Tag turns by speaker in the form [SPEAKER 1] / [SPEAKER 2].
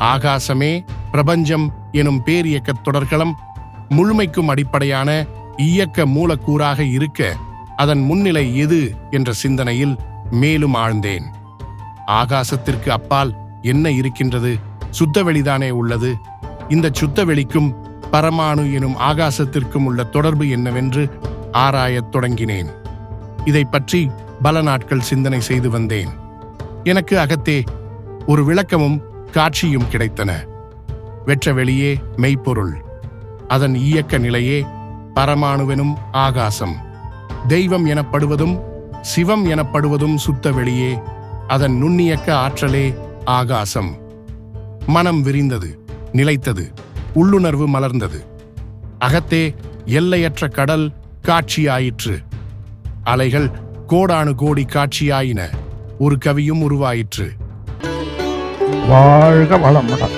[SPEAKER 1] ஆகாசமே பிரபஞ்சம் எனும் பேரியக்கத் தொடர்களம் முழுமைக்கும் அடிப்படையான இயக்க மூலக்கூறாக இருக்க அதன் முன்னிலை எது என்ற சிந்தனையில் மேலும் ஆழ்ந்தேன். ஆகாசத்திற்கு அப்பால் என்ன இருக்கின்றது? சுத்தவெளிதானே உள்ளது. இந்த சுத்தவெளிக்கும் பரமாணு எனும் ஆகாசத்திற்கும் உள்ள தொடர்பு என்னவென்று ஆராயத் தொடங்கினேன். இதை பற்றி பல நாட்கள் சிந்தனை செய்து வந்தேன். எனக்கு அகத்தே ஒரு விளக்கமும் காட்சியும் கிடைத்தன. வெற்ற வெளியே மெய்ப்பொருள். அதன் இயக்க நிலையே பரமாணுவெனும் ஆகாசம். தெய்வம் எனப்படுவதும் சிவம் எனப்படுவதும் சுத்த வெளியே அதன் நுண்ணியக்க ஆற்றலே ஆகாசம். மனம் விரிந்தது நிலைத்தது உள்ளுணர்வு மலர்ந்தது. அகத்தே எல்லையற்ற கடல் காட்சியாயிற்று. அலைகள் கோடானு கோடி காட்சியாயின. ஒரு கவியும் உருவாயிற்று.
[SPEAKER 2] வாழ்க வளமுடன்